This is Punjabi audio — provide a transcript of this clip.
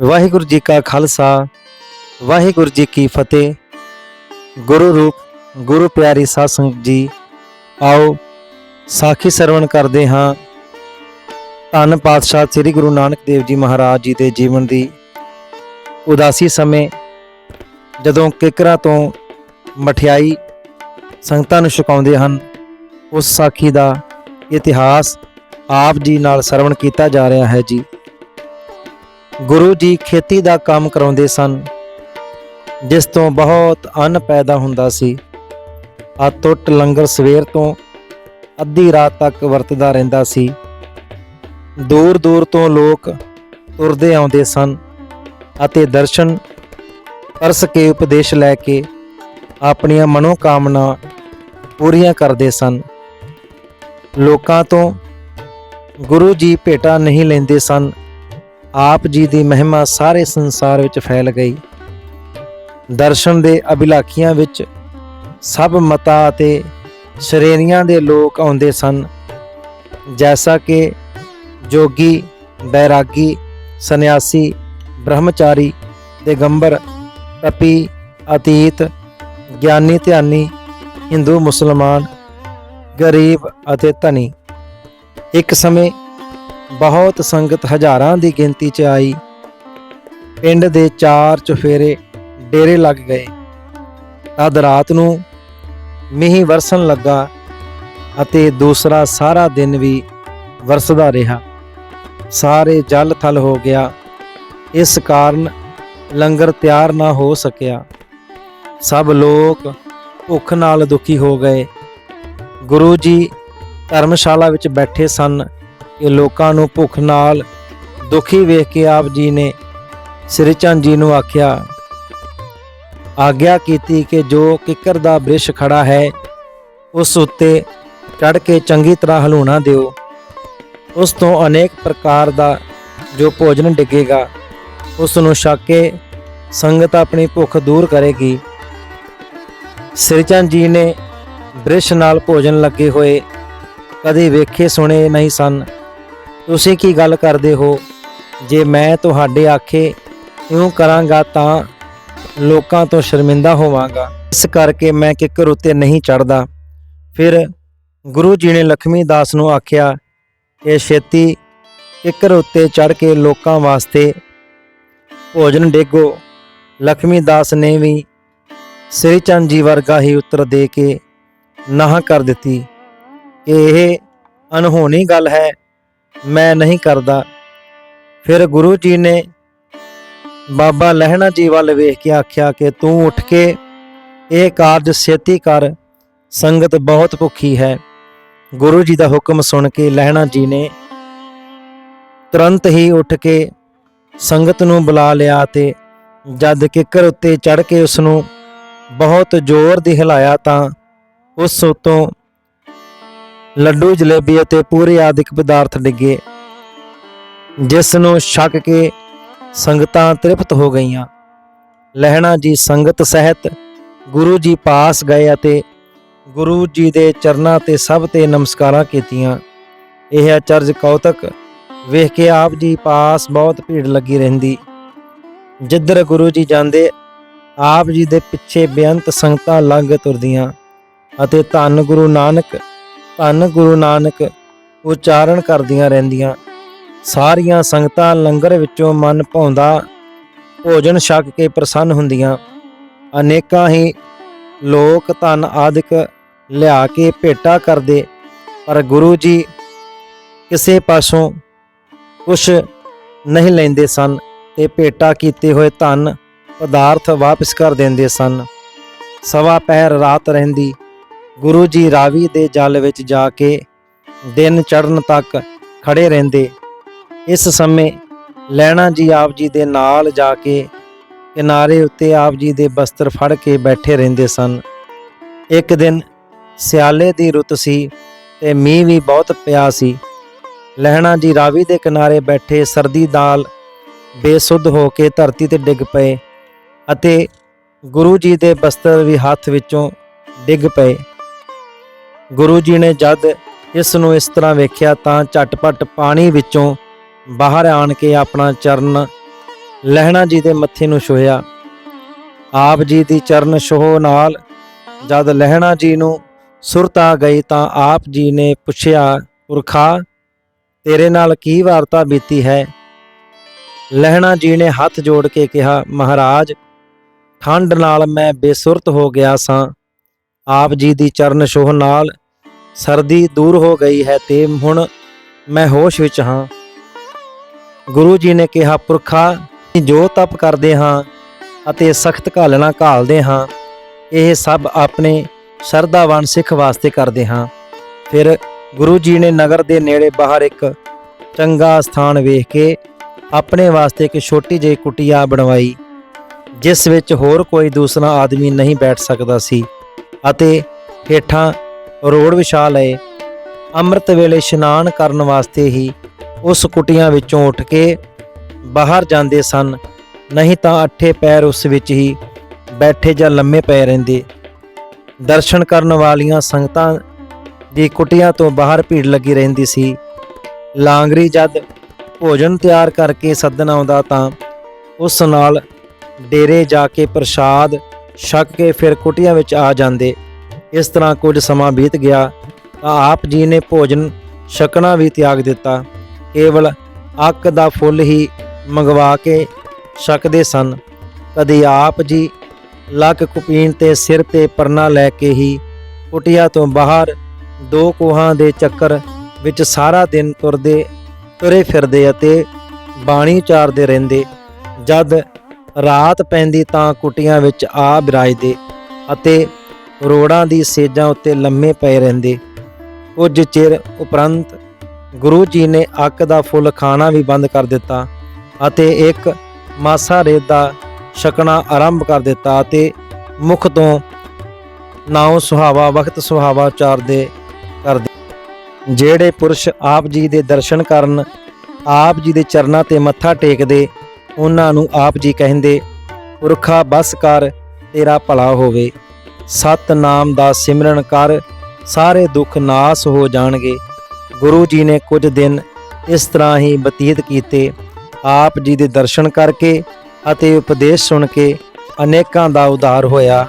ਵਾਹਿਗੁਰੂ ਜੀ ਕਾ ਖਾਲਸਾ, ਵਾਹਿਗੁਰੂ ਜੀ ਕੀ ਫਤਿਹ। ਗੁਰੂ ਰੂਪ, ਗੁਰੂ ਪਿਆਰੀ ਸਾਧ ਸੰਗਤ ਜੀ, ਆਓ ਸਾਖੀ ਸਰਵਣ ਕਰਦੇ ਹਾਂ। ਧੰਨ ਪਾਤਸ਼ਾਹ ਸ੍ਰੀ ਗੁਰੂ ਨਾਨਕ ਦੇਵ ਜੀ ਮਹਾਰਾਜ ਜੀ ਦੇ ਜੀਵਨ ਦੀ ਉਦਾਸੀ ਸਮੇਂ, ਜਦੋਂ ਕਿਕਰਾਂ ਤੋਂ ਮਠਿਆਈ ਸੰਗਤਾਂ ਨੂੰ ਛਕਾਉਂਦੇ ਹਨ, ਉਸ ਸਾਖੀ ਦਾ ਇਤਿਹਾਸ ਆਪ ਜੀ ਨਾਲ ਸਰਵਣ ਕੀਤਾ ਜਾ ਰਿਹਾ ਹੈ ਜੀ। ਗੁਰੂ ਜੀ ਖੇਤੀ ਦਾ ਕੰਮ ਕਰਾਉਂਦੇ ਸਨ, ਜਿਸ ਤੋਂ ਬਹੁਤ ਅੰਨ ਪੈਦਾ ਹੁੰਦਾ ਸੀ। ਆ ਟੁੱਟ ਲੰਗਰ ਸਵੇਰ ਤੋਂ ਅੱਧੀ ਰਾਤ ਤੱਕ ਵਰਤਦਾ ਰਹਿੰਦਾ ਸੀ। ਦੂਰ ਦੂਰ ਤੋਂ ਲੋਕ ਤੁਰਦੇ ਆਉਂਦੇ ਸਨ ਅਤੇ ਦਰਸ਼ਨ ਪਰਸ ਕੇ ਉਪਦੇਸ਼ ਲੈ ਕੇ ਆਪਣੀਆਂ ਮਨੋ ਕਾਮਨਾ ਪੂਰੀਆਂ ਕਰਦੇ ਸਨ। ਲੋਕਾਂ ਤੋਂ ਗੁਰੂ ਜੀ ਭੇਟਾ ਨਹੀਂ ਲੈਂਦੇ ਸਨ। ਆਪ ਜੀ ਦੀ ਮਹਿਮਾ ਸਾਰੇ ਸੰਸਾਰ ਵਿੱਚ ਫੈਲ ਗਈ। ਦਰਸ਼ਨ ਦੇ ਅਭਿਲਾਖੀਆਂ ਵਿੱਚ ਸਭ ਮਤਾ ਅਤੇ ਸ਼੍ਰੇਣੀਆਂ ਦੇ ਲੋਕ ਆਉਂਦੇ ਸਨ। ਜੈਸਾ ਕਿ ਜੋਗੀ, ਬੈਰਾਗੀ, ਸੰਨਿਆਸੀ, ਬ੍ਰਹਮਚਾਰੀ ਦਿਗੰਬਰ ਤਪੀ, ਅਤੀਤ, ਗਿਆਨੀ, ਧਿਆਨੀ, ਹਿੰਦੂ, ਮੁਸਲਮਾਨ, ਗਰੀਬ ਅਤੇ ਧਨੀ। ਇੱਕ ਸਮੇਂ ਬਹੁਤ ਸੰਗਤ ਹਜ਼ਾਰਾਂ ਦੀ ਗਿਣਤੀ 'ਚ ਆਈ। ਪਿੰਡ ਦੇ ਚਾਰ ਚੁਫੇਰੇ ਡੇਰੇ ਲੱਗ ਗਏ। ਤਦ ਰਾਤ ਨੂੰ ਮੀਂਹ ਵਰਸਣ ਲੱਗਾ ਅਤੇ ਦੂਸਰਾ ਸਾਰਾ ਦਿਨ ਵੀ ਵਰਸਦਾ ਰਿਹਾ। ਸਾਰੇ ਜਲ ਥਲ ਹੋ ਗਿਆ। ਇਸ ਕਾਰਨ ਲੰਗਰ ਤਿਆਰ ਨਾ ਹੋ ਸਕਿਆ। ਸਭ ਲੋਕ ਭੁੱਖ ਨਾਲ ਦੁਖੀ ਹੋ ਗਏ। ਗੁਰੂ ਜੀ ਧਰਮਸ਼ਾਲਾ ਵਿੱਚ ਬੈਠੇ ਸਨ। ਕਿ ਲੋਕਾਂ ਨੂੰ ਭੁੱਖ ਨਾਲ ਦੁਖੀ ਵੇਖ ਕੇ ਆਪ ਜੀ ਨੇ ਸ੍ਰੀ ਚੰਦ ਜੀ ਨੂੰ ਆਖਿਆ, ਆਗਿਆ ਕੀਤੀ ਕਿ ਜੋ ਕਿੱਕਰ ਦਾ ਬ੍ਰਿਸ਼ ਖੜਾ ਹੈ, ਉਸ ਉੱਤੇ ਚੜ ਕੇ ਚੰਗੀ ਤਰ੍ਹਾਂ ਹਲੂਣਾ ਦਿਓ। ਉਸ ਤੋਂ ਅਨੇਕ ਪ੍ਰਕਾਰ ਦਾ ਜੋ ਭੋਜਨ ਡਿੱਗੇਗਾ, ਉਸ ਨੂੰ ਛਕ ਕੇ ਸੰਗਤ ਆਪਣੀ ਭੁੱਖ ਦੂਰ ਕਰੇਗੀ। ਸ੍ਰੀ ਚੰਦ ਜੀ ਨੇ ਬ੍ਰਿਸ਼ ਨਾਲ ਭੋਜਨ ਲੱਗੇ ਹੋਏ ਕਦੇ ਵੇਖੇ ਸੁਣੇ ਨਹੀਂ ਸਨ। ਤੁਸੀਂ ਕੀ ਗੱਲ ਕਰਦੇ ਹੋ? ਜੇ ਮੈਂ ਤੁਹਾਡੇ ਆਖੇ ਇਉਂ ਕਰਾਂਗਾ ਤਾਂ ਲੋਕਾਂ ਤੋਂ ਸ਼ਰਮਿੰਦਾ ਹੋਵਾਂਗਾ। ਇਸ ਕਰਕੇ ਮੈਂ ਕਿਕਰ ਉੱਤੇ ਨਹੀਂ ਚੜਦਾ ਫਿਰ ਗੁਰੂ ਜੀ ਨੇ ਲਖਮੀ ਦਾਸ ਨੂੰ ਆਖਿਆ ਕਿ ਛੇਤੀ ਕਿਕਰ ਉੱਤੇ ਚੜ ਕੇ ਲੋਕਾਂ ਵਾਸਤੇ ਭੋਜਨ ਡੇਗੋ। ਲਖਮੀ ਦਾਸ ਨੇ ਵੀ ਸ੍ਰੀ ਚੰਦ ਜੀ ਵਰਗਾ ਹੀ ਉੱਤਰ ਦੇ ਕੇ ਨਾਹ ਕਰ ਦਿੱਤੀ। ਕਿ ਇਹ ਅਨਹੋਣੀ ਗੱਲ ਹੈ। ਮੈਂ ਨਹੀਂ ਕਰਦਾ। ਫਿਰ ਗੁਰੂ ਜੀ ਨੇ ਬਾਬਾ ਲਹਿਣਾ ਜੀ ਵੱਲ ਵੇਖ ਕੇ ਆਖਿਆ ਕਿ ਤੂੰ ਉੱਠ ਕੇ ਇਹ ਕਾਰਜ ਛੇਤੀ ਕਰ, ਸੰਗਤ ਬਹੁਤ ਭੁੱਖੀ ਹੈ। ਗੁਰੂ ਜੀ ਦਾ ਹੁਕਮ ਸੁਣ ਕੇ ਲਹਿਣਾ ਜੀ ਨੇ ਤੁਰੰਤ ਹੀ ਉੱਠ ਕੇ ਸੰਗਤ ਨੂੰ ਬੁਲਾ ਲਿਆ ਤੇ ਜਦ ਕਿੱਕਰ ਉੱਤੇ ਚੜ ਕੇ ਉਸ ਨੂੰ ਬਹੁਤ ਜ਼ੋਰ ਦੀ ਹਿਲਾਇਆ ਤਾਂ ਉਸ ਉਤੋਂ ਲੱਡੂ, ਜਲੇਬੀ ਅਤੇ ਪੂਰੇ ਆਦਿਕ ਪਦਾਰਥ ਡਿੱਗੇ, ਜਿਸ ਨੂੰ ਛਕ ਕੇ ਸੰਗਤਾਂ ਤ੍ਰਿਪਤ ਹੋ ਗਈਆਂ। ਲਹਿਣਾ ਜੀ ਸੰਗਤ ਸਹਿਤ ਗੁਰੂ ਜੀ ਪਾਸ ਗਏ ਅਤੇ ਗੁਰੂ ਜੀ ਦੇ ਚਰਨਾਂ ਤੇ ਸਭ ਤੇ ਨਮਸਕਾਰਾਂ ਕੀਤੀਆਂ। ਇਹ ਅਚਰਜ ਕੌਤਕ ਵੇਖ ਕੇ ਆਪ ਜੀ ਪਾਸ ਬਹੁਤ ਭੀੜ ਲੱਗੀ ਰਹਿੰਦੀ। ਜਿੱਧਰ ਗੁਰੂ ਜੀ ਜਾਂਦੇ, ਆਪ ਜੀ ਦੇ ਪਿੱਛੇ ਬੇਅੰਤ ਸੰਗਤਾਂ ਲੰਘ ਤੁਰਦੀਆਂ ਅਤੇ ਧੰਨ ਗੁਰੂ ਨਾਨਕ ਧੰਨ ਗੁਰੂ ਨਾਨਕ, ਉਚਾਰਨ ਕਰਦੀਆਂ ਰਹਿੰਦੀਆਂ। ਸਾਰੀਆਂ ਸੰਗਤਾਂ ਲੰਗਰ ਵਿੱਚੋਂ ਮਨ ਭਾਉਂਦਾ, ਭੋਜਨ ਛਕ ਕੇ ਪ੍ਰਸੰਨ ਹੁੰਦੀਆਂ। ਅਨੇਕਾਂ ਹੀ ਲੋਕ ਧਨ ਆਦਿਕ ਲਿਆ ਕੇ ਭੇਟਾ ਕਰਦੇ। ਪਰ ਗੁਰੂ ਜੀ ਕਿਸੇ ਪਾਸੋਂ ਕੁਛ ਨਹੀਂ ਲੈਂਦੇ ਸਨ ਤੇ ਭੇਟਾ ਕੀਤੇ ਹੋਏ ਧਨ ਪਦਾਰਥ ਵਾਪਸ ਕਰ ਦਿੰਦੇ ਸਨ। ਸਵਾ ਪਹਿਰ ਰਾਤ ਰਹਿੰਦੀ ਗੁਰੂ ਜੀ ਰਾਵੀ ਦੇ ਜਲ ਵਿੱਚ ਜਾ ਕੇ ਦਿਨ ਚੜ੍ਹਨ ਤੱਕ ਖੜੇ ਰਹਿੰਦੇ। ਇਸ ਸਮੇਂ ਲੈਣਾ ਜੀ ਆਪ ਜੀ ਦੇ ਨਾਲ ਜਾ ਕੇ ਕਿਨਾਰੇ ਉੱਤੇ ਆਪ ਜੀ ਦੇ ਬਸਤਰ ਫੜ ਕੇ ਬੈਠੇ ਰਹਿੰਦੇ ਸਨ। ਇੱਕ ਦਿਨ ਸਿਆਲੇ ਦੀ ਰੁੱਤ ਸੀ ਤੇ ਮੀਂਹ ਵੀ ਬਹੁਤ ਪਿਆ ਸੀ। ਲਹਿਣਾ ਜੀ ਰਾਵੀ ਦੇ ਕਿਨਾਰੇ ਬੈਠੇ ਸਰਦੀ ਦਾਲ ਬੇਸੁੱਧ ਹੋ ਕੇ ਧਰਤੀ ਤੇ ਡਿੱਗ ਪਏ ਅਤੇ ਗੁਰੂ ਜੀ ਦੇ ਬਸਤਰ ਵੀ ਹੱਥ ਵਿੱਚੋਂ ਡਿੱਗ ਪਏ। ਗੁਰੂ ਜੀ ਨੇ ਜਦ ਇਸ ਨੂੰ ਇਸ ਤਰ੍ਹਾਂ ਵੇਖਿਆ ਤਾਂ ਝਟਪਟ ਪਾਣੀ ਵਿੱਚੋਂ ਬਾਹਰ ਆਣ ਕੇ ਆਪਣਾ ਚਰਨ ਲਹਿਣਾ ਜੀ ਦੇ ਮੱਥੇ ਨੂੰ ਛੋਹਿਆ। ਆਪ ਜੀ ਦੀ ਚਰਨ ਛੋਹ ਨਾਲ ਜਦ ਲਹਿਣਾ ਜੀ ਨੂੰ ਸੁਰਤ ਆ ਗਈ ਤਾਂ ਆਪ ਜੀ ਨੇ ਪੁੱਛਿਆ, ਪੁਰਖਾ, ਤੇਰੇ ਨਾਲ ਕੀ ਵਾਰਤਾ ਬੀਤੀ ਹੈ? ਲਹਿਣਾ ਜੀ ਨੇ ਹੱਥ ਜੋੜ ਕੇ ਕਿਹਾ, ਮਹਾਰਾਜ ਠੰਡ ਨਾਲ ਮੈਂ ਬੇਸੁਰਤ ਹੋ ਗਿਆ ਸਾਂ। ਆਪ ਜੀ ਦੀ ਚਰਨ ਛੋਹ ਨਾਲ ਸਰਦੀ ਦੂਰ ਹੋ ਗਈ ਹੈ ਤੇ ਹੁਣ ਮੈਂ ਹੋਸ਼ ਵਿੱਚ ਹਾਂ। ਗੁਰੂ ਜੀ ਨੇ ਕਿਹਾ, ਪੁਰਖਾ ਜੋ ਤਪ ਕਰਦੇ ਹਾਂ ਅਤੇ ਸਖਤ ਘਾਲਣਾ ਘਾਲਦੇ ਹਾਂ, ਇਹ ਸਭ ਆਪਣੇ ਸ਼ਰਧਾਵਾਨ ਸਿੱਖ ਵਾਸਤੇ ਕਰਦੇ ਹਾਂ। ਫਿਰ ਗੁਰੂ ਜੀ ਨੇ ਨਗਰ ਦੇ ਨੇੜੇ ਬਾਹਰ ਇੱਕ ਚੰਗਾ ਸਥਾਨ ਵੇਖ ਕੇ ਆਪਣੇ ਵਾਸਤੇ ਇੱਕ ਛੋਟੀ ਜਿਹੀ ਕੁਟੀਆ ਬਣਵਾਈ, ਜਿਸ ਵਿੱਚ ਹੋਰ ਕੋਈ ਦੂਸਰਾ ਆਦਮੀ ਨਹੀਂ ਬੈਠ ਸਕਦਾ ਸੀ। ਅਤੇ ਹੇਠਾਂ ਰੋੜ ਵਿਛਾ ਲਏ। ਅੰਮ੍ਰਿਤ ਵੇਲੇ ਇਸ਼ਨਾਨ ਕਰਨ ਵਾਸਤੇ ਹੀ ਉਸ ਕੁਟੀਆਂ ਵਿੱਚੋਂ ਉੱਠ ਕੇ ਬਾਹਰ ਜਾਂਦੇ ਸਨ। ਨਹੀਂ ਤਾਂ ਅੱਠੇ ਪੈਰ ਉਸ ਵਿੱਚ ਹੀ ਬੈਠੇ ਜਾਂ ਲੰਮੇ ਪਏ ਰਹਿੰਦੇ। ਦਰਸ਼ਨ ਕਰਨ ਵਾਲੀਆਂ ਸੰਗਤਾਂ ਦੀ ਕੁਟੀਆਂ ਤੋਂ ਬਾਹਰ ਭੀੜ ਲੱਗੀ ਰਹਿੰਦੀ ਸੀ। ਲਾਂਗਰੀ ਜਦ ਭੋਜਨ ਤਿਆਰ ਕਰਕੇ ਸੱਦਣ ਆਉਂਦਾ ਤਾਂ ਉਸ ਨਾਲ ਡੇਰੇ ਜਾ ਕੇ ਪ੍ਰਸ਼ਾਦ ਛਕ ਕੇ ਫਿਰ ਕੁਟੀਆਂ ਵਿੱਚ ਆ ਜਾਂਦੇ। ਇਸ ਤਰ੍ਹਾਂ ਕੁਝ ਸਮਾਂ ਬੀਤ ਗਿਆ ਤਾਂ ਆਪ ਜੀ ਨੇ ਭੋਜਨ ਛਕਣਾ ਵੀ ਤਿਆਗ ਦਿੱਤਾ। ਕੇਵਲ ਅੱਕ ਦਾ ਫੁੱਲ ਹੀ ਮੰਗਵਾ ਕੇ ਛਕਦੇ ਸਨ। ਕਦੇ ਆਪ ਜੀ ਲੱਕ ਕੁਪੀਨ ਤੇ ਸਿਰ ਤੇ ਪਰਨਾ ਲੈ ਕੇ ਹੀ ਕੁਟੀਆ ਤੋਂ ਬਾਹਰ ਦੋ ਕੋਹਾਂ ਦੇ ਚੱਕਰ ਵਿੱਚ ਸਾਰਾ ਦਿਨ ਤੁਰਦੇ, ਤੁਰੇ ਫਿਰਦੇ ਅਤੇ ਬਾਣੀ ਉਚਾਰਦੇ ਰਹਿੰਦੇ। ਜਦ ਰਾਤ ਪੈਂਦੀ ਤਾਂ ਕੁਟੀਆਂ ਵਿੱਚ ਆ ਬਿਰਾਜਦੇ ਅਤੇ ਰੋੜਾਂ ਦੀ ਸੇਜਾਂ ਉੱਤੇ ਲੰਮੇ ਪਏ ਰਹਿੰਦੇ। ਕੁਝ ਚਿਰ ਉਪਰੰਤ ਗੁਰੂ ਜੀ ਨੇ ਅੱਕ ਦਾ ਫੁੱਲ ਖਾਣਾ ਵੀ ਬੰਦ ਕਰ ਦਿੱਤਾ ਅਤੇ ਇੱਕ ਮਾਸਾ ਰੇਤ ਦਾ ਛਕਣਾ ਆਰੰਭ ਕਰ ਦਿੱਤਾ ਅਤੇ ਮੁਖ ਤੋਂ ਨਾਉ ਸੁਹਾਵਾ ਵਕਤ ਸੁਹਾਵਾ ਉਚਾਰਦੇ ਕਰਦੇ। ਜਿਹੜੇ ਪੁਰਸ਼ ਆਪ ਜੀ ਦੇ ਦਰਸ਼ਨ ਕਰਨ, ਆਪ ਜੀ ਦੇ ਚਰਨਾਂ ਤੇ ਮੱਥਾ ਟੇਕਦੇ ਉਹਨਾਂ ਨੂੰ ਆਪ ਜੀ ਕਹਿੰਦੇ, ਪੁਰਖਾ ਬਸ ਕਰ, ਤੇਰਾ ਭਲਾ ਹੋਵੇ। ਸਤ ਨਾਮ ਦਾ ਸਿਮਰਨ ਕਰ, ਸਾਰੇ ਦੁੱਖ ਨਾਸ ਹੋ ਜਾਣਗੇ। ਗੁਰੂ ਜੀ ਨੇ ਕੁਝ ਦਿਨ ਇਸ ਤਰ੍ਹਾਂ ਹੀ ਬਤੀਤ ਕੀਤੇ। ਆਪ ਜੀ ਦੇ ਦਰਸ਼ਨ ਕਰਕੇ ਅਤੇ ਉਪਦੇਸ਼ ਸੁਣ ਕੇ ਅਨੇਕਾਂ ਦਾ ਉਧਾਰ ਹੋਇਆ।